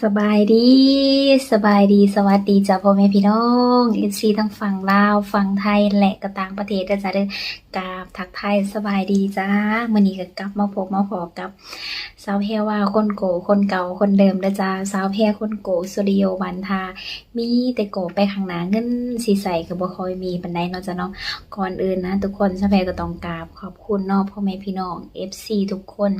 สบายดี สบายดี สวัสดีจ้าพ่อแม่พี่น้องเอซีทั้งฝั่งลาวฝั่งไทยและก็ต่างประเทศด้จ้าเด้อกราบทักไทยสบายดีจ้ามื้อนี้ก็กลับมาพบมาพอกับสาวแพรว่าคนโกคนเก่าคนเดิมเด้จ้าสาวแพรคนโกสตูดิโอบันทา มีแต่โกไปข้างหน้าเงินสิใสก็บ่ค่อยมีปานใดเนาะจ้ะเนาะก่อนอื่นนะ ทุกคนสาวแพรก็ต้องกราบขอบคุณนาะพ่อแม่พี่น้อง FC ทุกคน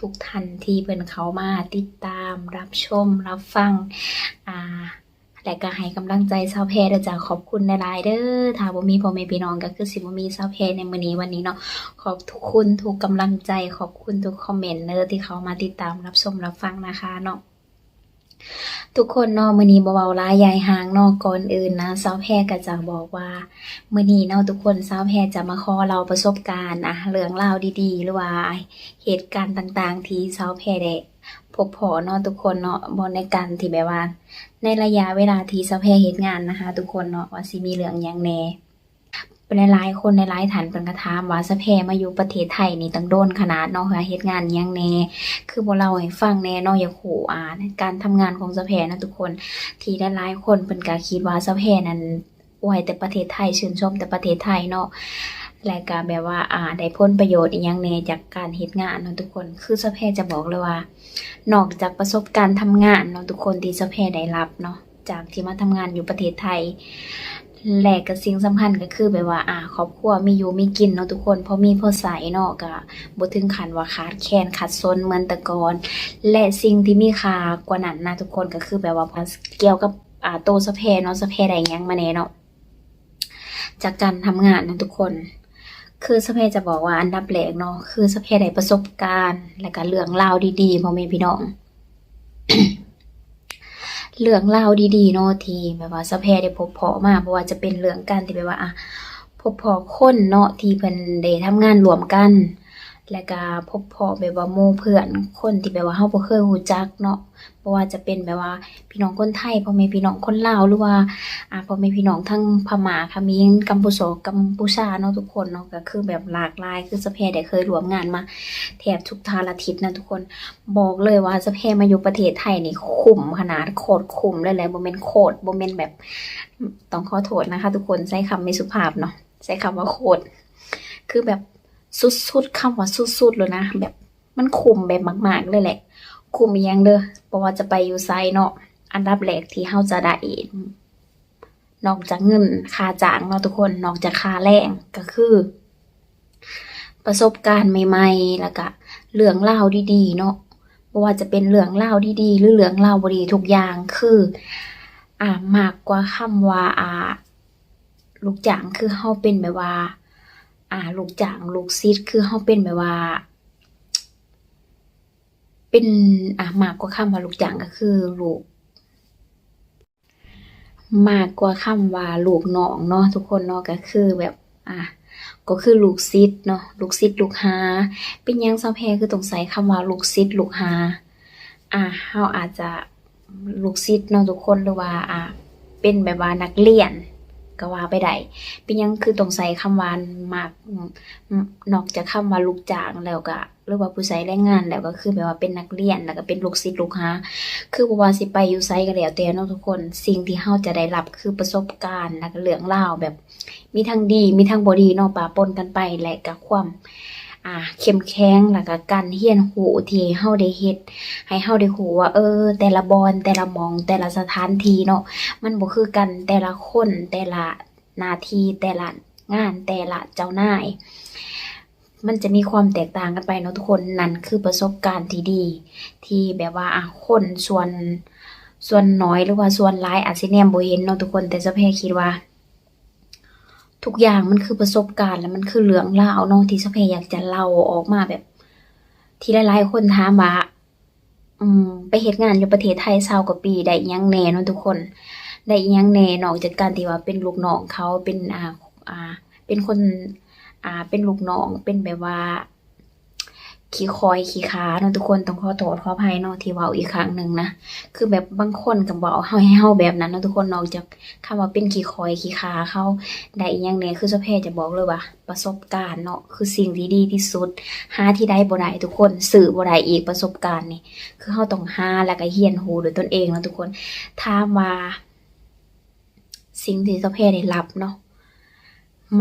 ทุกท่านที่เพิ่นเขามาติดตามรับชมรับฟังอ่าและก็ให้กำลังใจชาวแพรจะขอบคุณหลายๆเด้อถ้าบ่มีพ่อแม่พี่น้องก็คือสิบ่มีชาวแพรในมื้อนี้วันนี้เนาะขอบทุกคุณทุกกำลังใจขอบคุณทุกคอมเมนต์เด้อที่เขามาติดตามรับชมรับฟังนะคะเนาะ ทุกคนเนาะมื้อนี้บ่เว้าลายยายหางเนาะก่อนอื่นนะชาวแพรก็จะบอกว่ามื่อนี้เนาะทุกคนสาวแพรจะมาขอเราประสบการณ์อะเรื่องราวดีๆ หรือว่าเหตุการณ์ต่างๆ ที่สาวแพรได้พบพอเนาะทุกคนเนาะบนในการที่แบบว่า ในระยะเวลาที่สาวแพรเฮ็ดงานนะคะ ทุกคนเนาะว่าสิมีเรื่องหยังแหน่ หลายคนในหลายฐานเพิ่นก็ถามว่าสาวแพมาอยู่ประเทศไทยนี่ตั้งโดนขนาดเนาะว่าเฮ็ดงานยังแน่คือบ่เล่าให้ฟังแน่เนาะอย่ากรู้อ่านการทำงานของสาวแพนะทุกคนที่หลายคนเพิ่นก็คิดว่าสาวแพนั้นอวยแต่ประเทศไทยชื่นชมแต่ประเทศไทยเนาะและก็แบบว่าอ่าได้ผลประโยชน์อีกอย่างแน่จากการเฮ็ดงานเนาะทุกคน คือสะแพจะบอกเลยว่า นอกจากประสบการณ์ทำงานเนาะทุกคนที่สะแพได้รับเนาะจากที่มาทำงานอยู่ประเทศไทย แหละก็สิ่งสำคัญก็คือแบบว่า อ่าครอบครัวมีอยู่มีกินเนาะทุกคนพอมีพอใส่เนาะก็บ่ถึงขันว่าขาดแคนขาดซนเหมือนแต่ก่อนและสิ่งที่มีค่ากว่านั้นนะทุกคนก็คือแบบว่าเกี่ยวกับอ่าโตสะแพเนาะสะแพรได้หยังมาแน่เนาะจากการทำงานนะทุกคน คือสะเพจะบอกว่าอันดับแรกเนาะคือสะเพได้ประสบการณ์ และก็เรื่องราวดีๆพ่อแม่พี่น้อง เรื่องเล่าดีๆเนาะที่แบบว่าสะแพได้พบเพาะมาเพราะว่าจะเป็นเรื่องการที่แบบว่าอะพบเพาะคนเนาะที่เพิ่นได้ทำงานรวมกัน และก็พบเพาะแบบว่าหมู่เพื่อนคนที่แบบว่าเฮาบ่เคยรู้จักเนาะบ่ว่าจะเป็นแบบว่าพี่น้องคนไทยพ่อแม่พี่น้องคนลาวหรือว่าอ่าพ่อแม่พี่น้องทั้งพม่าเขมรกัมพูชากัมพูชาเนาะทุกคนเนาะก็คือแบบหลากหลายคือสะเพได้เคยร่วมงานมาแทบทุกทารทิศนะทุกคนบอกเลยว่าสะเพมาอยู่ประเทศไทยนี่คุ้มขนาดโคตรคุ้มเลยแหละบ่แม่นโคตรบ่แม่นแบบต้องขอโทษนะคะ ทุกคนใช้คำไม่สุภาพเนาะใช้คำว่าโคตรคือแบบ สุดๆคำว่าสุดๆเลยนะ แบบมันคุมแบบมาก ๆ เลยแหละ คุมยังเด้อเพราะว่าจะไปอยู่ไซเนาะอันดับแรกที่เฮาจะได้เองนอกจากเงินค่าจ้างเนาะทุกคนนอกจากค่าแรงก็คือ ประสบการณ์ใหม่ๆ แล้วก็เรื่องเล่าดีๆ เนาะบ่ว่าจะเป็นเรื่องเล่าดีๆ หรือเรื่องเล่าบดีทุกอย่างคือ อ่ามากกว่าคำว่าอ่า ลูกจ้างคือเฮาเป็นแบบว่า อ่าลูกจ้างลูกศิษย์คือเฮาเป็นแบบว่า เป็นอ่ามากกว่าคำว่าลูกจ้างก็คือลูก มากกว่าคำว่าลูกน้องเนาะทุกคนเนาะก็คือแบบอะก็คือลูกศิษย์เนาะลูกศิษย์ลูกหา เป็นยังซาวแพคือต้องใส่คำว่าลูกศิษย์ลูกหา อะเฮาอาจจะลูกศิษย์เนาะทุกคนหรือว่าอะเป็นแบบว่านักเรียน ก็ว่าไปได้เป็นยังคือตรงใส่คำว่ามากนอกจากคำว่าลูกจ้างแล้วก็หรือว่าผู้ใช้แรงงานแล้วก็คือแบบว่าเป็นนักเรียนแล้วก็เป็นลูกศิษย์ลูกหาคือบ่ว่าสิไปอยู่ไสก็แล้วแต่เนาะทุกคนสิ่งที่เฮาจะได้รับคือประสบการณ์แล้วก็เรื่องราวแบบ มีทั้งดีมีทั้งบ่ดีเนาะปะปนกันไปและก็ความ อ่าเข้มแข็งแล้วก็การเรียนรู้ที่เฮาได้เฮ็ดให้เฮาได้รู้ว่า เออ แต่ละบอนแต่ละมองแต่ละสถานที่เนาะมันบ่คือกันแต่ละคนแต่ละนาทีแต่ละงานแต่ละเจ้านาย มันจะมีความแตกต่างกันไปเนาะทุกคนนั่นคือประสบการณ์ที่ดี ที่แบบว่าอะคนส่วนส่วนน้อยหรือว่าส่วนหลายอาจสิแนมบ่เห็นเนาะทุกคนแต่สะแพรคิดว่า ทุกอย่างมันคือประสบการณ์ แล้วมันคือเหลืองล่าเนาะที่สเปยอยากจะเล่าออกมาแบบ ที่หลายๆคนถามว่าอืม ไปเหตุงานอยู่ประเทศไทย20กว่าปีได้ยังแหน่เนาะทุกคน ได้ยังแหน่นอกจากการที่ว่าเป็นลูกน้องเขาเป็นอ่าอ่า เป็นคน อ่า เป็นลูกน้องเป็นแบบว่า ขี้คอยขี้ขาเนาะทุกคนต้องขอโทษขออภัยเนาะที่เว้าอีกครั้งหนึ่งนะคือแบบบางคนก็บอกเฮาให้เฮาแบบนั้นเนาะทุกคนนอกจากคำว่าเป็นขี้คอยขี้ขาเขาได้อีกอย่างหนึงคือเจ้าแพทย์จะบอกเลยว่า ประสบการณ์เนาะคือสิ่งที่ดีที่สุด หาที่ได้บ่ได้ทุกคนสื่อบ่ได้อีกประสบการณ์นี่คือเฮาต้องหาแล้วก็เรียนรู้ด้วยตนเองเนาะทุกคนถ้ามว่าสิ่งที่เจ้าแพทย์ได้รับเนาะ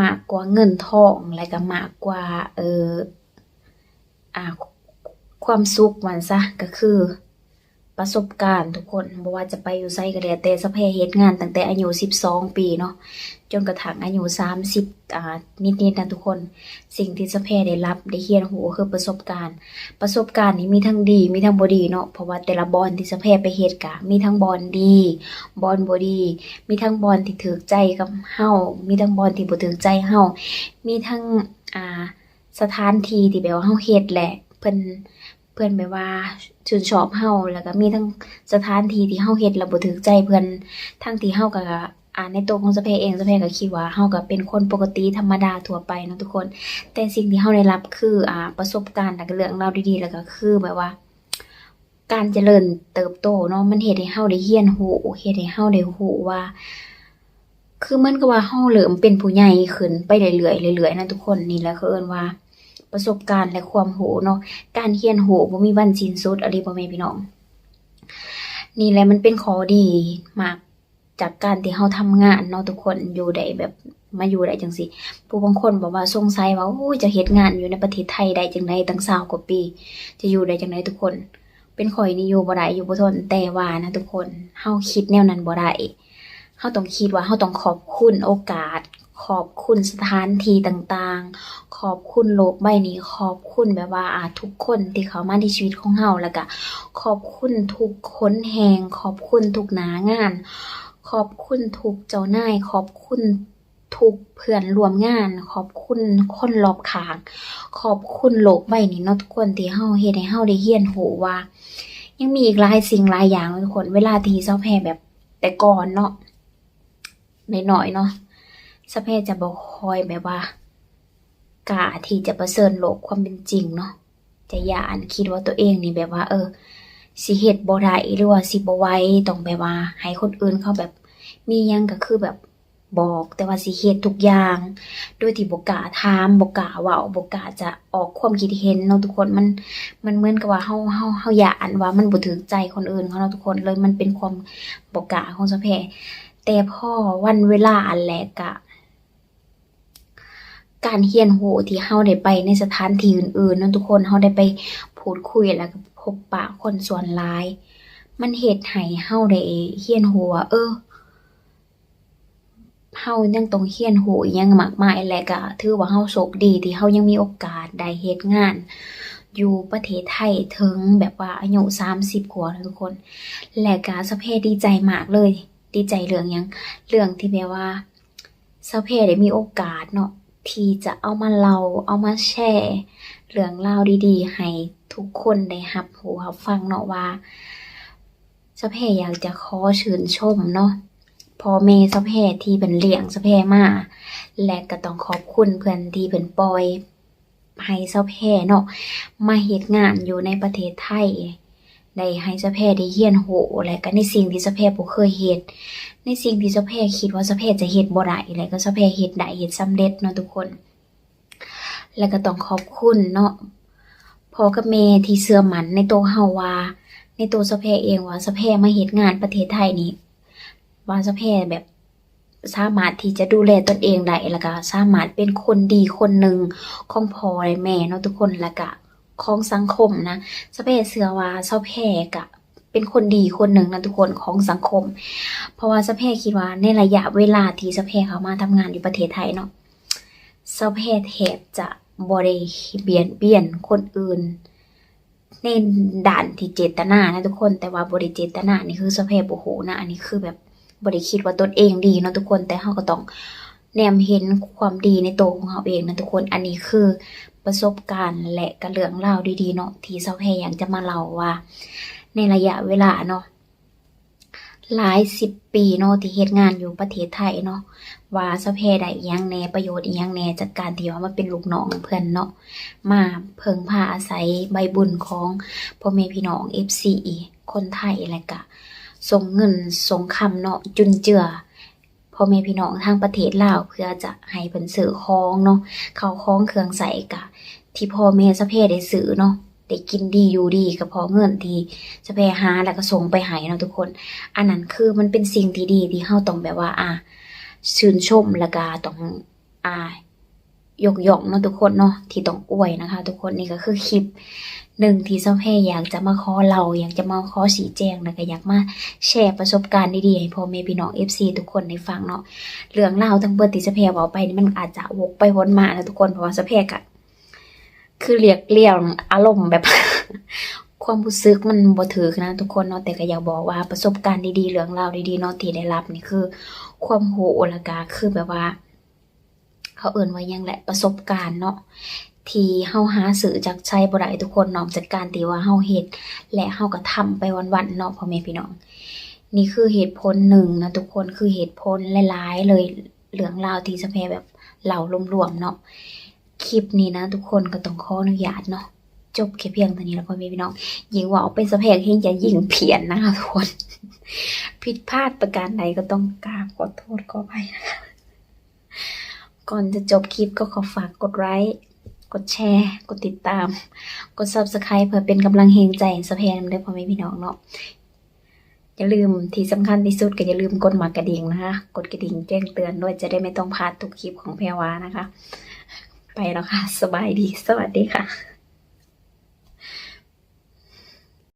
มากกว่าเงินทองและก็มากกว่าเออ ความสุขมันซะก็คือ ประสบการณ์ทุกคนบ่ว่าจะไปอยู่ไสก็แล้วแต่สะเพเฮ็ดงานตั้งแต่อายุ12ปีเนาะจนกระทั่งอายุ30อ่านิดๆนะทุกคน สิ่งที่สะเพได้รับได้เรียนรู้ก็คือประสบการณ์ ประสบการณ์นี้มีทั้งดีมีทั้งบ่ดีเนาะเพราะว่าแต่ละบอนที่สะเพไปเฮ็ดกะมีทั้งบอนดีบอนบ่ดี มีทั้งบอนที่ถูกใจกับเฮามีทั้งบอนที่บ่ถูกใจเฮามีทั้งอ่า สถานที่ที่แบบว่าเฮาเฮ็ดแหละ เพิ่น เพิ่นแบบว่าชื่นชอบเฮา แล้วก็มีทั้งสถานที่ที่เฮาเฮ็ดแล้วบ่ถูกใจเพิ่น ทั้งที่เฮาก็ อ่า ในตัวของสะเพเอง สะเพก็คิดว่าเฮาก็เป็นคนปกติธรรมดาทั่วไปเนาะทุกคน แต่สิ่งที่เฮาได้รับคือ อ่า ประสบการณ์แล้วก็เรื่องราวดีๆ แล้วก็คือแบบว่าการเจริญเติบโตเนาะมันเฮ็ดให้เฮาได้เรียนรู้เฮ็ดให้เฮาได้รู้ว่า คือมันก็ว่าเฮาเริ่มเป็นผู้ใหญ่ขึ้นไปเรื่อยๆเรื่อยๆนะทุกคนนี่แหละคือเอิ้นว่า ประสบการณ์และความรู้เนาะการเรียนรู้บ่มีวันสิ้นสุดอะลีบ่แม่พี่น้อง นี่แหละมันเป็นข้อดีมากจากการที่เฮาทำงานเนาะทุกคนอยู่ได้แบบมาอยู่ได้จังซี่ผู้บางคนบอกว่าสงสัยว่าโอ้จะเฮ็ดงานอยู่ในประเทศไทยได้จังไดตั้ง20กว่าปี จะอยู่ได้จังไดทุกคน เป็นข่อยนี่อยู่บ่ได้อยู่บ่ทนแต่ว่านะทุกคนเฮาคิดแนวนั้นบ่ได้เฮาต้องคิดว่าเฮาต้องขอบคุณโอกาส ขอบคุณสถานที่ต่างๆ ขอบคุณโลกใบนี้ ขอบคุณแบบว่าอาทุกคนที่เข้ามาในชีวิตของเฮาแล้วก็ขอบคุณทุกคนแหงขอบคุณทุกหน้างาน ขอบคุณทุกเจ้านาย ขอบคุณทุกเพื่อนรวมงาน ขอบคุณคนรอบข้าง ขอบคุณโลกใบนี้เนาะทุกคนที่เฮาเฮ็ดให้เฮาได้เรียนรู้ว่า ยังมีอีกหลายสิ่งหลายอย่างทุกคน เวลาที่เซาแพรแบบแต่ก่อนเนาะน้อยๆเนาะ สเซาแพรจะบ่ค่อยแบบว่ากล้าที่จะเผชิญโลกความเป็นจริงเนาะจะอย่านคิดว่าตัวเองนี่แบบว่า เออ สิเฮ็ดบ่ได้หรือว่าสิบ่ไหวต้องแบบว่า ให้คนอื่นเขาแบบ มียังก็คือแบบบอกแต่ว่าสิเฮ็ดทุกอย่าง โดยที่บ่กาถามบ่กาว้าบ่กาจะออกความคิดเห็นเนาะทุกคนมันมันเหมือนกับว่าเฮาเฮาเฮาอย้าอันว่ามันบ่ถูกใจคนอื่นเขาเนาะทุกคนเลยมันเป็นความบ่กาของสะแพแต่พ่อวันเวลาอันแหลกอะ การเรียนรู้ที่เฮาได้ไปในสถานที่อื่นๆเนาะทุกคนเฮาได้ไปพูดคุยแล้วก็พบปะคนส่วนหลาย มันเฮ็ดให้เฮาได้เรียนรู้ว่าเออเฮายังต้องเรียนรู้อีหยังมากมายและก็ถือว่าเฮาโชคดีที่เฮายังมีโอกาสได้เฮ็ดงาน อยู่ประเทศไทยถึงแบบว่าอายุ30กว่าทุกคน และก็สะเพดีใจมากเลย ดีใจเรื่องยังเรื่องที่แบบว่าสะเพได้มีโอกาสเนาะ ที่จะเอามาเล่าเอามาแชร์เรื่องราวดีๆ ให้ทุกคนได้รับรู้รับฟังเนาะว่าสะเพอยากจะขอชื่นชมเนาะพ่อแม่สะแพที่เพิ่นเลี้ยงสะแพมา และก็ต้องขอบคุณเพิ่อนที่เพิ่นปล่อยให้สะแพเนาะมาเฮ็ดงานอยู่ในประเทศไทย ได้ให้สะแพได้เรียนรู้และก็ในสิ่งที่สะแพบ่เคยเฮ็ดในสิ่งที่สะแพคิดว่าสะแพจะเฮ็ดบ่ได้และก็สะแพเฮ็ดได้เฮ็ดสำเร็จเนาะทุกคน และก็ต้องขอบคุณเนาะพ่อกับแม่ที่เชื่อมันในตัวเฮาว่า ในตัวสะแพเองว่าสะแพมาเฮ็ดงานประเทศไทยนี่ว่าสะแพแบบสามารถที่จะดูแลตนเองได้แล้วก็สามารถเป็นคนดีคนหนึ่งของพ่อและแม่เนาะทุกคนแล้วก็ ของสังคมนะสะแพเชื่อว่าสะแพก็เป็นคนดีคนหนึ่งนะทุกคนของสังคม เพราะว่าสะแพคิดว่าในระยะเวลาที่สะแพเขามาทำงานอยู่ประเทศไทยเนาะสะแพแทบจะบ่ได้เบียดเบียนคนอื่นในด่านที่เจตนานะทุกคนแต่ว่าบ่ได้เจตนานี่คือสะแพบ่ฮู้นะ อันนี้คือแบบบ่ได้คิดว่าตนเองดีเนาะทุกคนแต่เฮาก็ต้องแนมเห็นความดีในตัวของเฮาเองนะทุกคน อันนี้คือ ประสบการณ์ และก็เรื่องเราดีๆเนาะที่สะแพอยากจะมาเล่าว่า ในระยะเวลาเนาะหลายสิบปีเนาะที่เฮ็ดงานอยู่ประเทศไทยเนาะว่าสะเพได้ยังแน่ประโยชน์ยังแน่จากการที่ว่ามาเป็นลูกน้องเพิ่อนเนาะมาเพิ่งพาอาศัยใบบุญของพ่อแม่พี่น้อง FC คนไทยและก็ส่งเงินส่งคำเนาะจุนเจือ พ่อแม่พี่น้องทางประเทศลาวเพื่อจะให้เพิ่นซื้อของเนาะเข้าวของเครื่องใส่กะ ที่พ่อแม่สะเพได้ซื้อเนาะได้กินดีอยู่ดีกับพอเงินที่สะเพหาแล้วก็ส่งไปให้เนาะทุกคน อันนั้นคือมันเป็นสิ่งที่ดีที่เฮาต้องแบบว่า อ่าชื่นชมแล้วก็ต้องอ่า ยกย่องเนาะทุกคนเนาะที่ต้องอวยนะคะ ทุกคนนี่ก็คือคลิปหนึ่งที่เซาแพอยากจะมาขอเราอยากจะมาขอสีแจงแล้วก็อยากมาแชร์ประสบการณ์ดีๆให้พ่อแม่พี่น้อง FC ทุกคนได้ฟังเนาะเรื่องราทั้งเบิดที่เซาแพเว้าไปนี่มันอาจจะวกไปวนมานะทุกคนเพราะว่าเซาแพก็คือเรียกเรียงอารมณ์แบบ ความรู้สึกมันบ่ถือนะทุกคนเนาะแต่ก็อยากบอกว่าประสบการณ์ดีๆเรื่องราวดีๆเนาะที่ได้รับนี่คือ ความโหและกาคือแบบว่า เขาเอิ่นว่ายังแหละประสบการณ์เนาะที่เฮาหาสื่อจากใช้บ่ได้ทุกคนนอกจากการที่ว่าเฮาเฮ็ดและเฮาก็ทำไปวันๆเนาะพ่อแม่พี่น้อง นี่คือเหตุผลหนึ่งนะทุกคนคือเหตุผลหลายๆเลยเรื่องราวที่สะเพแบบเหล่ารวมๆเนาะคลิปนี้นะ ทุกคนก็ต้องขออนุญาตเนาะจบแค่เพียงเท่านี้แล้วพ่อแม่พี่น้องยิงว่าเอาเป็นสะเพกให้อย่ายิงเพี้ยนนะคะทุกคน ผิดพลาดประการใดก็ต้องกราบขอโทษขออภัยนะคะ ก่อนจะจบคลิปก็ขอฝากกดไลค์กดแชร์ กดติดตาม กด subscribe เพื่อเป็นกำลังเฮงใจสะเพนด้วยพ่อแม่พี่น้องเนาะอย่าลืมที่สำคัญที่สุดก็อย่าลืมกดหมากกระดิ่งนะคะ กดกระดิ่งแจ้งเตือนด้วยจะได้ไม่ต้องพลาดทุกคลิปของแพรวานะคะ ไปแล้วค่ะ สบายดี สวัสดีค่ะ